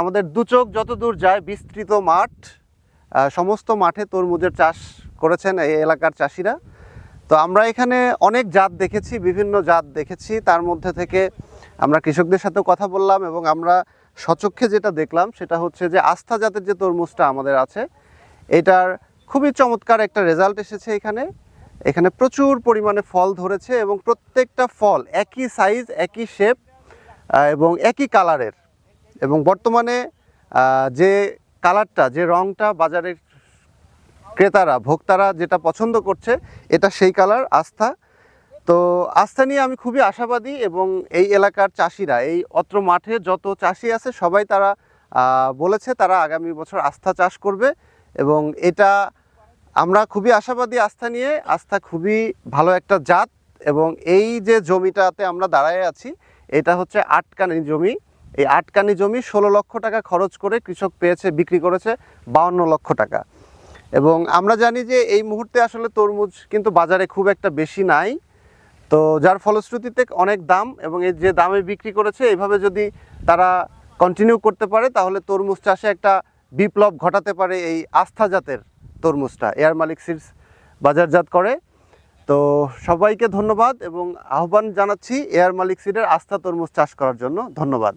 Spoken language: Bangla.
আমাদের দু চোখ যত দূর যায়, বিস্তৃত মাঠ সমস্ত মাঠে তরমুজের চাষ করেছেন এই এলাকার চাষিরা। তো আমরা এখানে অনেক জাত দেখেছি, বিভিন্ন জাত দেখেছি। তার মধ্যে থেকে আমরা কৃষকদের সাথেও কথা বললাম এবং আমরা সচক্ষে যেটা দেখলাম সেটা হচ্ছে যে আস্থা জাতের যে তরমুজটা আমাদের আছে, এটার খুবই চমৎকার একটা রেজাল্ট এসেছে এখানে। এখানে প্রচুর পরিমাণে ফল ধরেছে এবং প্রত্যেকটা ফল একই সাইজ, একই শেপ এবং একই কালারের এবং বর্তমানে যে কালারটা, যে রংটা বাজারের ক্রেতারা, ভোক্তারা যেটা পছন্দ করছে, এটা সেই কালার, আস্থা। তো আস্থা নিয়ে আমি খুবই আশাবাদী এবং এই এলাকার চাষিরা, এই অত্র মাঠে যত চাষি আছে, সবাই তারা বলেছে তারা আগামী বছর আস্থা চাষ করবে এবং এটা আমরা খুবই আশাবাদী আস্থা নিয়ে, আস্থা খুবই ভালো একটা জাত এবং এই যে জমিটাতে আমরা দাঁড়ায় আছি, এটা হচ্ছে আটকানি জমি। এই আটকানি জমি ষোলো লক্ষ টাকা খরচ করে কৃষক পেয়েছে, বিক্রি করেছে বাউন্ন লক্ষ টাকা। এবং আমরা জানি যে এই মুহূর্তে আসলে তরমুজ কিন্তু বাজারে খুব একটা বেশি নাই। তো যার ফলশ্রুতিতে অনেক দাম এবং এই যে দামে বিক্রি করেছে এইভাবে যদি তারা কন্টিনিউ করতে পারে, তাহলে তরমুজ চাষে একটা বিপ্লব ঘটাতে পারে এই আস্থা জাতের তরমুজটা, এয়ার মালিক সিডস বাজারজাত করে। তো সবাইকে ধন্যবাদ এবং আহ্বান জানাচ্ছি এয়ার মালিক সিডের আস্থা তরমুজ চাষ করার জন্য। ধন্যবাদ।